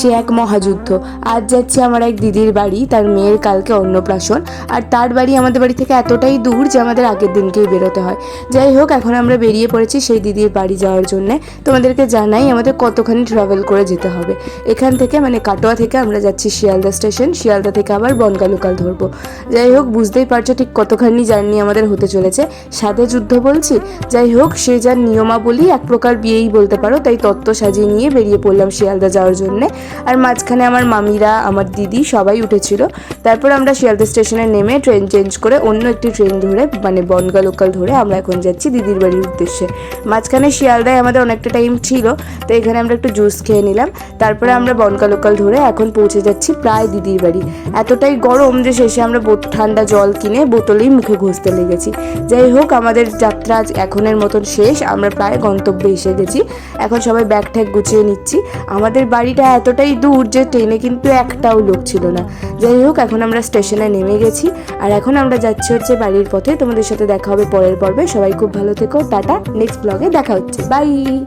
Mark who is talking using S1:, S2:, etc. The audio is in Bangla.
S1: সে এক মহাযুদ্ধ। আজ যাচ্ছি আমার এক দিদির বাড়ি, তার মেয়ের কালকে অন্নপ্রাশন। আর তার বাড়ি আমাদের বাড়ি থেকে এতটাই দূর যে আমাদের আগের দিনকেই বেরোতে হয়। যাই হোক, এখন আমরা বেরিয়ে পড়েছি সেই দিদির বাড়ি যাওয়ার জন্যে। তোমাদেরকে জানাই আমাদের কতখানি ট্রাভেল করে যেতে হবে। এখান থেকে মানে কাটোয়া থেকে আমরা যাচ্ছি শিয়ালদা স্টেশন শিয়ালদা থেকে আবার বনগা লোকাল ধরবো। যাই হোক, বুঝতেই পারছ ঠিক কতখানি জার্নি আমাদের হতে চলেছে। সাথে যুদ্ধ বলছি? যাই হোক, সে যার নিয়মাবলী এক প্রকার বিয়েই বলতে পারো, তাই তত্ত্ব সাজিয়ে নিয়ে বেরিয়ে পড়লাম শিয়ালদা যাওয়ার জন্যে। আর মাঝখানে আমার মামিরা, আমার দিদি সবাই উঠেছিল। তারপর আমরা শিয়ালদা স্টেশনে নেমে ট্রেন চেঞ্জ করে অন্য একটি ট্রেন ধরে মানে বনগা লোকাল ধরে আমরা এখন যাচ্ছি দিদির বাড়ির উদ্দেশ্যে। মাঝখানে শিয়ালদায় আমাদের অনেকটা টাইম ছিল, তো এখানে আমরা একটু জুস খেয়ে নিলাম। তারপরে আমরা বনগা লোকাল ধরে এখন পৌঁছে যাচ্ছি প্রায় দিদির বাড়ি। এতটাই গরম যে শেষে আমরা ঠান্ডা জল কিনে বোতলেই মুখে ঘষতে লেগেছি। যাই হোক, আমাদের যাত্রা আজ এখনের মতন শেষ, আমরা প্রায় গন্তব্যে এসে গেছি। এখন সবাই ব্যাগ ট্যাগ গুছিয়ে নিচ্ছি। আমাদের বাড়িটা এতটাই দূর যে ট্রেনে কিন্তু একটাও লোক ছিল না। যাই হোক, এখন আমরা স্টেশনে নেমে গেছি আর এখন আমরা যাচ্ছি হচ্ছে বাড়ির পথে। তোমাদের সাথে দেখা হবে পরের পর্বে। সবাই খুব ভালো থেকো। টাটা। নেক্সট ব্লগে দেখা হচ্ছে। বাই।